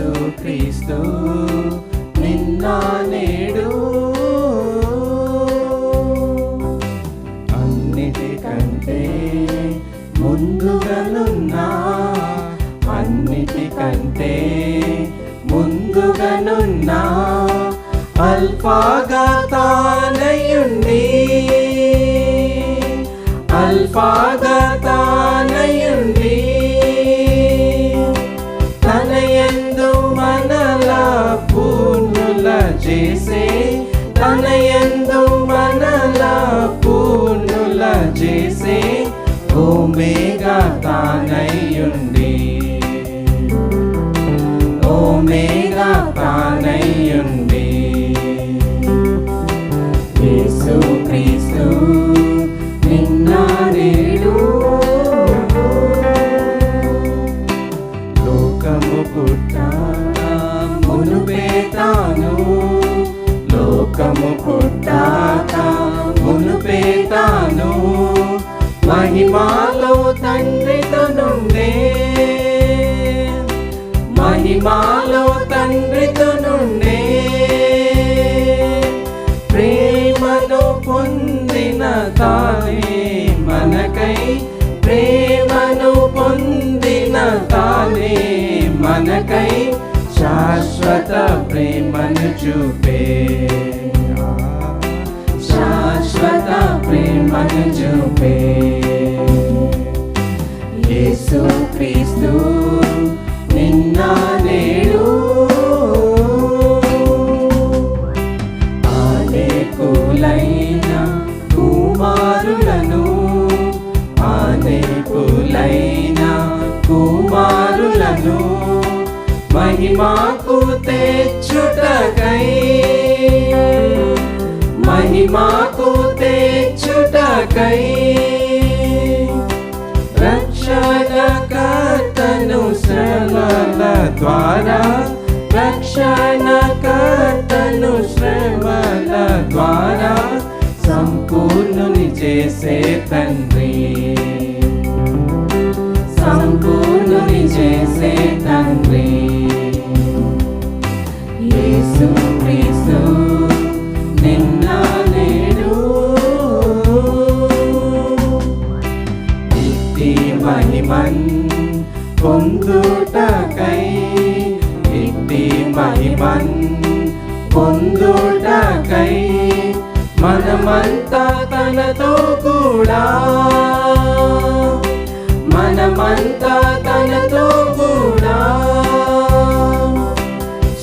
యేసు క్రీస్తు నిన్న నేడు. అన్నిటికంటే ముందుగానున్నా అన్నిటికంటే ముందుగానున్నా అల్పాగా తానయుండి అల్పాగా తానయుండి తన యందు మనలా పూర్ణుల చేసే ఓమేగా తానయ్యుండి. ఓమేగా తానయ్యుండి. మహిమాలో తండ్రితో నుండే మహిమాలో తండ్రితో నుండే ప్రేమను పొందిన తానే మనకై. ప్రేమను పొందిన తానే మనకై. శాశ్వత ప్రేమను చూపే. శాశ్వత ప్రేమను చూపే. తెచ్చుటకై రక్షణకర్తను శ్రమల ద్వారా రక్షణకర్తను శ్రమల ద్వారా సంపూర్ణుని చేసే తండ్రి సంపూర్ణుని చేసే తండ్రి. యేసు క్రీస్తు మహిమన్ పొందుటకై మనమంతా తనతో కూడా. మనమంతా తనతో కూడా.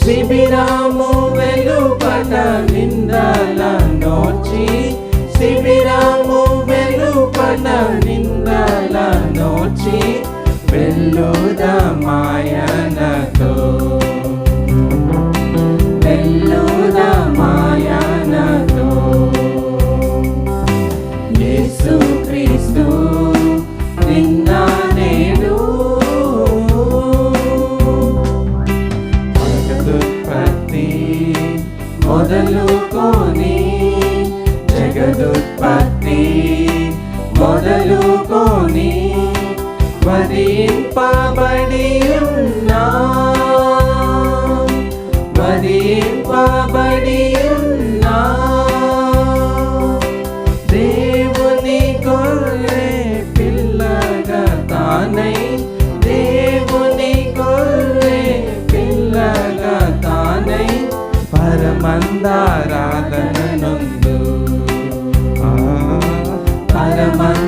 శిబిరాము వెలుపట నిందల నోచి శిబిరాము மதியின் பாபடியும் நான் மதியின் பாபடியும் நான் தேவுனி கொள்ளே பில்லக தானை தேவுனி கொள்ளே பில்லக தானை பரமந்தாராதனனொந்து பரமந்த